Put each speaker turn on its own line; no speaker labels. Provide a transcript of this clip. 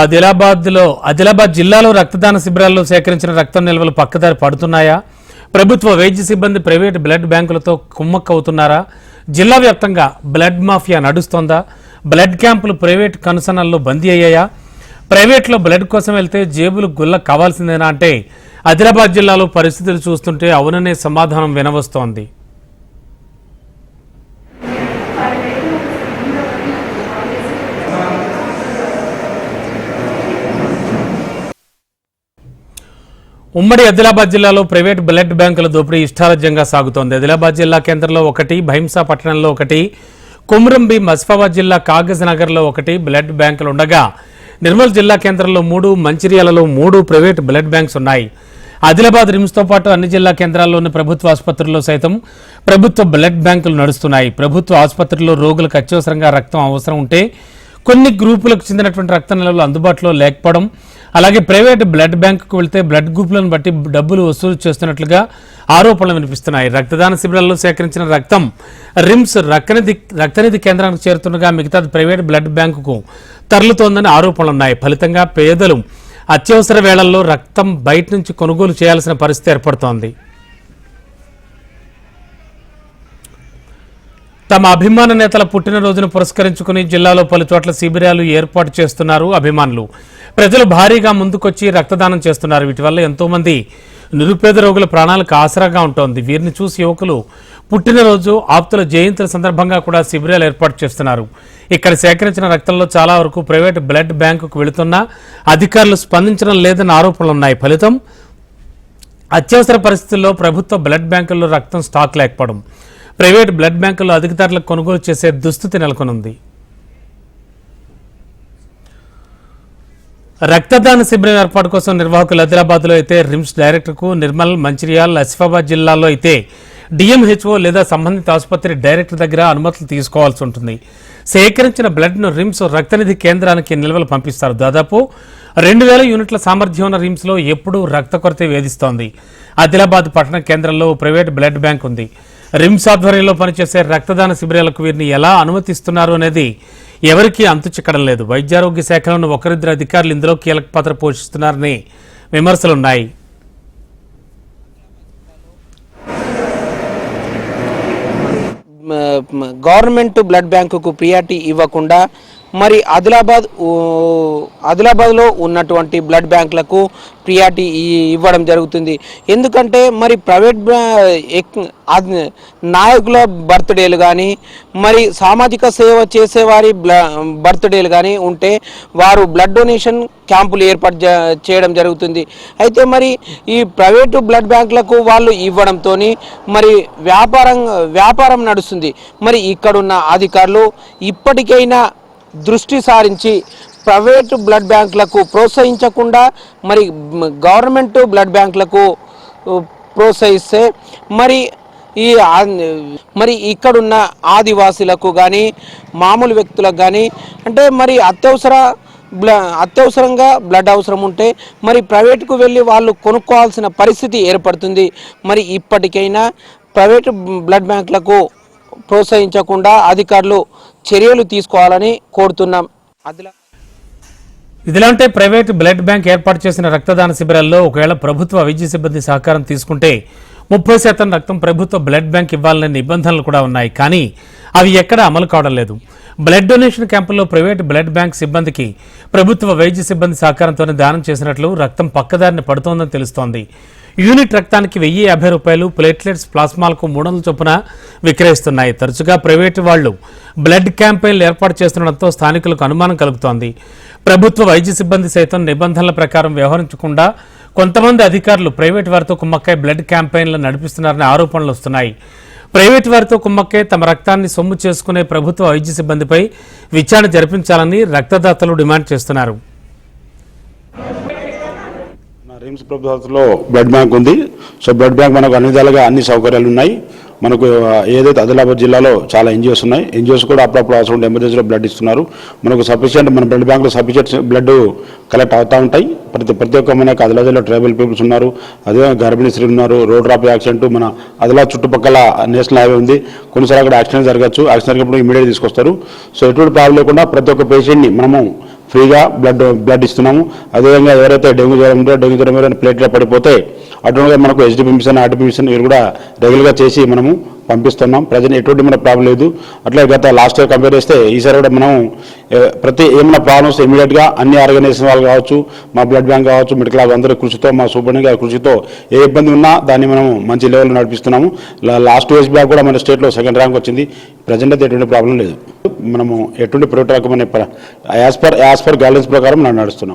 ఆదిలాబాద్లో ఆదిలాబాద్ జిల్లాలో రక్తదాన శిబిరాల్లో సేకరించిన రక్తం నిల్వలు పక్కదారి పడుతున్నాయా? ప్రభుత్వ వైద్య సిబ్బంది ప్రైవేట్ బ్లడ్ బ్యాంకులతో కుమ్మక్కవుతున్నారా? జిల్లా వ్యాప్తంగా బ్లడ్ మాఫియా నడుస్తోందా? బ్లడ్ క్యాంపులు ప్రైవేట్ కనుసనల్లో బందీ అయ్యాయా? ప్రైవేట్లో బ్లడ్ కోసం వెళ్తే జేబులు గుల్ల కావాల్సిందేనా అంటే ఆదిలాబాద్ జిల్లాలో పరిస్థితులు చూస్తుంటే అవుననే సమాధానం వినవస్తోంది. ఉమ్మడి ఆదిలాబాద్ జిల్లాలో ప్రైవేట్ బ్లడ్ బ్యాంకుల దోపిడీ ఇష్టారాజ్యంగా సాగుతోంది. ఆదిలాబాద్ జిల్లా కేంద్రంలో ఒకటి భైంసా పట్టణంలో ఒకటి కుమ్రంబి మస్ఫాబాద్ జిల్లా కాగజ్ నగర్లో ఒకటి బ్లడ్ బ్యాంకులు ఉండగా నిర్మల్ జిల్లా కేంద్రంలో మూడు మంచిర్యాలలో మూడు ప్రైవేట్ బ్లడ్ బ్యాంక్స్ ఉన్నాయి. ఆదిలాబాద్ రిమ్స్తో పాటు అన్ని జిల్లా కేంద్రాల్లోని ప్రభుత్వ ఆసుపత్రుల్లో సైతం ప్రభుత్వ బ్లడ్ బ్యాంకులు నడుస్తున్నాయి. ప్రభుత్వ ఆసుపత్రుల్లో రోగులకు అత్యవసరంగా రక్తం అవసరం ఉంటే కొన్ని గ్రూపులకు చెందినటువంటి రక్త నిల్వలు అందుబాటులో లేకపోవడం అలాగే ప్రైవేట్ బ్లడ్ బ్యాంకుకు వెళ్తే బ్లడ్ గ్రూపులను బట్టి డబ్బులు వసూలు చేస్తున్నట్లుగా ఆరోపణలు వినిపిస్తున్నాయి. రక్తదాన శిబిరాల్లో సేకరించిన రక్తం రిమ్స్ రక్తనిధి రక్తనిధి కేంద్రానికి చేరుతుండగా మిగతా ప్రైవేట్ బ్లడ్ బ్యాంకుకు తరలుతోందని ఆరోపణలున్నాయి ఫలితంగా పేదలు అత్యవసర వేళల్లో రక్తం బయట నుంచి కొనుగోలు చేయాల్సిన పరిస్థితి ఏర్పడుతోంది. తమ అభిమాన నేతల పుట్టినరోజును పురస్కరించుకుని జిల్లాలో పలు చోట్ల శిబిరాలు ఏర్పాటు చేస్తున్నారు అభిమానులు. ప్రజలు భారీగా ముందుకొచ్చి రక్తదానం చేస్తున్నారు. వీటి వల్ల ఎంతో మంది నిరుపేద రోగుల ప్రాణాలకు ఆసరాగా ఉంటోంది. వీరిని చూసి యువకులు పుట్టినరోజు ఆప్తుల జయంతుల సందర్భంగా కూడా శిబిరాలు ఏర్పాటు చేస్తున్నారు. ఇక్కడ సేకరించిన రక్తంలో చాలా వరకు ప్రైవేట్ బ్లడ్ బ్యాంకుకు వెళుతున్నా అధికారులు స్పందించడం లేదన్న ఆరోపణలు ఉన్నాయి. ఫలితం అత్యవసర పరిస్థితుల్లో ప్రభుత్వ బ్లడ్ బ్యాంకుల్లో రక్తం స్టాక్ లేకపోవడం. ప్రైవేట్ బ్లడ్ బ్యాంకుల్లో అధిక ధరలకు కొనుగోలు చేసే దుస్థితి నెలకొనుంది. రక్తదాన శిబిరం ఏర్పాటు కోసం నిర్వాహకులు ఆదిలాబాద్లో అయితే రిమ్స్ డైరెక్టర్కు నిర్మల్ మంచిర్యాల్ ఆసిఫాబాద్ జిల్లాలో అయితే డిఎంహెచ్ఓ లేదా సంబంధిత ఆసుపత్రి డైరెక్టర్ దగ్గర అనుమతులు తీసుకోవాల్సి ఉంటుంది. సేకరించిన బ్లడ్ను రిమ్స్ రక్తనిధి కేంద్రానికి నిల్వలు పంపిస్తారు. దాదాపు రెండు వేల యూనిట్ల సామర్థ్యం ఉన్న రిమ్స్లో ఎప్పుడూ రక్త కొరత వేధిస్తోంది. ఆదిలాబాద్ పట్టణ కేంద్రంలో ప్రైవేట్ బ్లడ్ బ్యాంక్ ఉంది. రిమ్స్ ఆధ్వర్యంలో పనిచేసే రక్తదాన శిబిరాలకు వీరిని ఎలా అనుమతిస్తున్నారు అనేది ఎవరికీ అంతు చిక్కడం లేదు. వైద్యారోగ్య శాఖలో ఉన్న ఒకరిద్దరు అధికారులు ఇందులో కీలక పాత్ర పోషిస్తున్నారని విమర్శలున్నాయి
గవర్నమెంట్ బ్లడ్ బ్యాంకుకు ప్రియారిటీ ఇవ్వకుండా మరి ఆదిలాబాద్ ఆదిలాబాద్లో ఉన్నటువంటి బ్లడ్ బ్యాంకులకు ప్రియారిటీ ఇవ్వడం జరుగుతుంది. ఎందుకంటే మరి ప్రైవేట్ నాయకుల బర్త్డేలు కానీ మరి సామాజిక సేవ చేసేవారి బ్ల బర్త్డేలు కానీ ఉంటే వారు బ్లడ్ డొనేషన్ క్యాంపులు ఏర్పాటు చేయడం జరుగుతుంది. అయితే మరి ఈ ప్రైవేటు బ్లడ్ బ్యాంకులకు వాళ్ళు ఇవ్వడంతో మరి వ్యాపారం వ్యాపారం నడుస్తుంది. మరి ఇక్కడున్న అధికారులు ఇప్పటికైనా దృష్టి సారించి ప్రైవేటు బ్లడ్ బ్యాంకులకు ప్రోత్సహించకుండా మరి గవర్నమెంట్ బ్లడ్ బ్యాంకులకు ప్రోత్సహిస్తే మరి ఈ మరి ఇక్కడున్న ఆదివాసులకు కానీ మామూలు వ్యక్తులకు కానీ అంటే మరి అత్యవసర బ్ల అత్యవసరంగా బ్లడ్ అవసరం ఉంటే మరి ప్రైవేట్కు వెళ్ళి వాళ్ళు కొనుక్కోవాల్సిన పరిస్థితి ఏర్పడుతుంది. మరి ఇప్పటికైనా ప్రైవేటు బ్లడ్ బ్యాంకులకు ప్రోత్సహించకుండా అధికారులు చర్యలు తీసుకోవాలని కోరుతున్నాం. అదిలా
ఇదిలా ఉంటే ప్రైవేట్ బ్లడ్ బ్యాంక్ ఏర్పాటు చేసిన రక్తదాన శిబిరాల్లో ఒకవేళ ప్రభుత్వ వైద్య సిబ్బంది సహకారం తీసుకుంటే ముప్పై శాతం రక్తం ప్రభుత్వ బ్లడ్ బ్యాంక్ ఇవ్వాలనే నిబంధనలు కూడా ఉన్నాయి. కానీ అవి ఎక్కడ అమలు కావడం లేదు. బ్లడ్ డొనేషన్ క్యాంపుల్లో ప్రైవేట్ బ్లడ్ బ్యాంక్ సిబ్బందికి ప్రభుత్వ వైద్య సిబ్బంది సహకారంతోనే దానం చేసినట్లు రక్తం పక్కదారిని పడుతోందని తెలుస్తోంది. యూనిట్ రక్తానికి వెయ్యి యాభై రూపాయలు ప్లేట్లెట్స్ ప్లాస్మాలకు మూడు వందల చొప్పున విక్రయిస్తున్నాయి. తరచుగా ప్రైవేటు వాళ్ళు బ్లడ్ క్యాంపెయిన్లు ఏర్పాటు చేస్తుండటంతో స్థానికులకు అనుమానం కలుగుతోంది. ప్రభుత్వ వైద్య సిబ్బంది సైతం నిబంధనల ప్రకారం వ్యవహరించకుండా కొంతమంది అధికారులు ప్రైవేట్ వారితో కుమ్మక్కై బ్లడ్ క్యాంపెయిన్లు నడిపిస్తున్నారనే ఆరోపణలు వస్తున్నాయి. ప్రైవేట్ వారితో కుమ్మక్కై తమ రక్తాన్ని సొమ్ము చేసుకునే ప్రభుత్వ వైద్య సిబ్బందిపై విచారణ జరిపించాలని రక్తదాతలు డిమాండ్ చేస్తున్నారు.
ఎయిమ్స్ ప్రభుత్వంలో బ్లడ్ బ్యాంక్ ఉంది. సో బ్లడ్ బ్యాంక్ మనకు అన్ని విధాలుగా అన్ని సౌకర్యాలు ఉన్నాయి. మనకు ఏదైతే ఆదిలాబాద్ జిల్లాలో చాలా ఎన్జిఓస్ ఉన్నాయి. ఎన్జిఓస్ కూడా అప్పుడప్పుడు అవసరం ఉంటే ఎమర్జెన్సీలో బ్లడ్ ఇస్తున్నారు. మనకు సఫిషియంట్ మన బ్లడ్ బ్యాంక్లో సఫిషియంట్ బ్లడ్ కలెక్ట్ అవుతూ ఉంటాయి. ప్రతి ప్రతి ఒక్క మనకు ఆదిలాబాద్లో ట్రైబల్ పీపుల్స్ ఉన్నారు. అదే గర్భిణీ స్త్రీలు ఉన్నారు. రోడ్ ట్రాఫిక్ యాక్సిడెంట్ మన ఆదిలాబాద్ చుట్టుపక్కల నేషనల్ హైవే ఉంది. కొన్నిసార్లు అక్కడ యాక్సిడెంట్ జరగచ్చు. యాక్సిడెంట్ జరిగినప్పుడు ఇమీడియట్ తీసుకొస్తారు. సో ఎటువంటి ప్రాబ్లం లేకుండా ప్రతి ఒక్క పేషెంట్ని మనము ఫ్రీగా బ్లడ్ బ్లడ్ ఇస్తున్నాము. అదేవిధంగా ఎవరైతే డెంగ్యూ జ్వరం ఉందో డెంగ్యూ జ్వరం మీద ప్లేట్లో పడిపోతే అటువంటి మనకు హెచ్డి మిషన్ ఆర్టీ మిషన్ ఇవి కూడా రెగ్యులర్గా చేసి మనము పంపిస్తున్నాం. ప్రజెంట్ ఎటువంటి మన ప్రాబ్లం లేదు. అట్లే గత లాస్ట్ ఇయర్ కంపేర్ చేస్తే ఈసారి కూడా మనం ప్రతి ఏమైనా ప్రాబ్లమ్స్ ఇమీడియట్గా అన్ని ఆర్గనైజేషన్ వాళ్ళు కావచ్చు మా బ్లడ్ బ్యాంక్ కావచ్చు మెడికల్ ల్యాబ్ అందరి కృషితో మా సూపరింటెండెంట్ గారి కృషితో ఏ ఇబ్బంది ఉన్నా దాన్ని మనం మంచి లెవెల్లో నడిపిస్తున్నాము. లాస్ట్ వేస్ బ్యాక్ కూడా మన స్టేట్లో సెకండ్ ర్యాంక్ వచ్చింది. ప్రజెంట్ అయితే ఎటువంటి ప్రాబ్లం లేదు. మనము ఎటువంటి ప్రోటోకాల్ అనే as per as per guidance ప్రకారం మనం నడుస్తున్నాం.